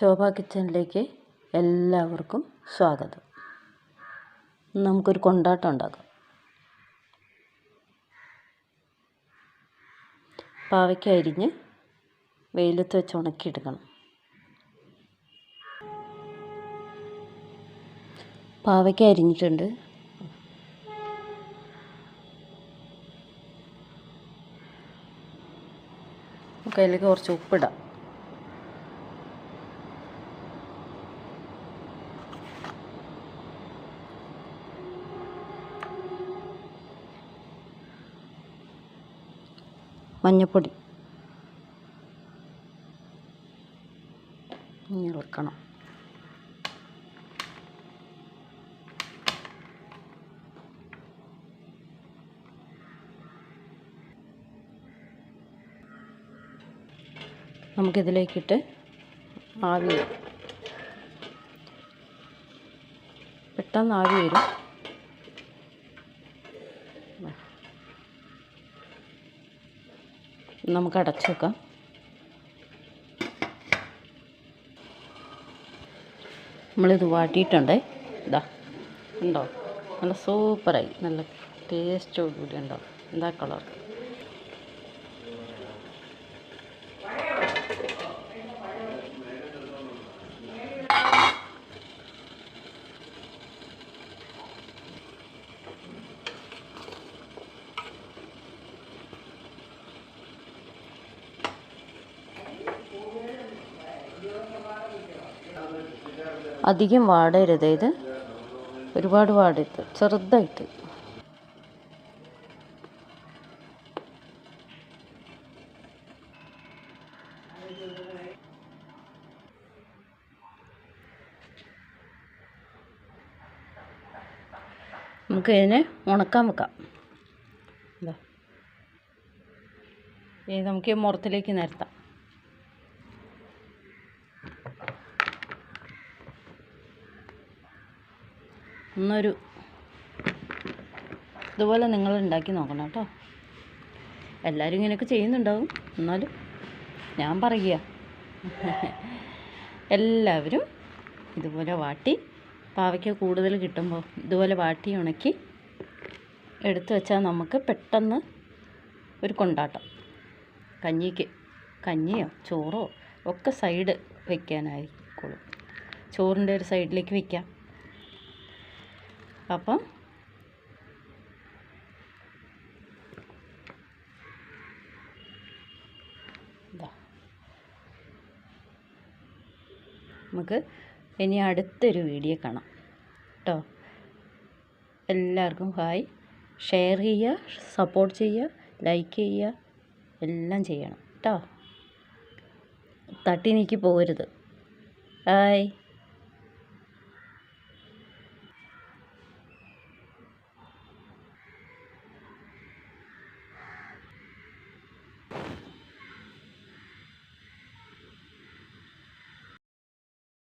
ശോഭ കിച്ചണിലേക്ക് എല്ലാവർക്കും സ്വാഗതം. നമുക്കൊരു കൊണ്ടാട്ടം ഉണ്ടാക്കാം. പാവയ്ക്ക അരിഞ്ഞ് വെയിലത്ത് വെച്ച് ഉണക്കിയെടുക്കണം. പാവയ്ക്ക അരിഞ്ഞിട്ടുണ്ട്. അതിലേക്ക് കുറച്ച് ഉപ്പിടാം. മഞ്ഞൾപ്പൊടി ഇളക്കണം. നമുക്കിതിലേക്കിട്ട് ആവി. പെട്ടെന്ന് ആവി വരും. നമുക്ക് അടച്ചു വെക്കാം നമ്മളിത് വാട്ടിയിട്ടുണ്ടേ. ഇതാ ഉണ്ടോ നല്ല സൂപ്പറായി. നല്ല ടേസ്റ്റോടുകൂടി ഉണ്ടോ? എന്താ കളർ? അധികം വാടരുത്. ഇത് ഒരുപാട് വാടരുത്. ചെറുതായിട്ട്. നമുക്ക് ഇതിനെ ഉണക്കാൻ വെക്കാം. ഇനി നമുക്ക് ഈ മുറത്തിലേക്ക് നിരത്താം. ഒന്നൊരു ഇതുപോലെ നിങ്ങൾ ഉണ്ടാക്കി നോക്കണം കേട്ടോ. എല്ലാവരും ഇങ്ങനെയൊക്കെ ചെയ്യുന്നുണ്ടാവും. എന്നാലും ഞാൻ പറയുക. എല്ലാവരും ഇതുപോലെ വാട്ടി പാവയ്ക്ക കൂടുതൽ കിട്ടുമ്പോൾ ഇതുപോലെ വാട്ടി ഉണക്കി എടുത്തു വെച്ചാൽ നമുക്ക് പെട്ടെന്ന് ഒരു കൊണ്ടാട്ടം. കഞ്ഞിക്ക് കഞ്ഞിയോ ചോറോ ഒക്കെ സൈഡ് വയ്ക്കാനായിക്കോളും ചോറിന്റെ ഒരു സൈഡിലേക്ക് വയ്ക്കാം അപ്പം നമുക്ക് ഇനി അടുത്തൊരു വീഡിയോ കാണാം. കേട്ടോ എല്ലാവർക്കും ഹായ്. ഷെയർ ചെയ്യുക സപ്പോർട്ട് ചെയ്യുക ലൈക്ക് ചെയ്യുക എല്ലാം ചെയ്യണം. കേട്ടോ തട്ടി നീക്കി പോകരുത്. ഹായ്.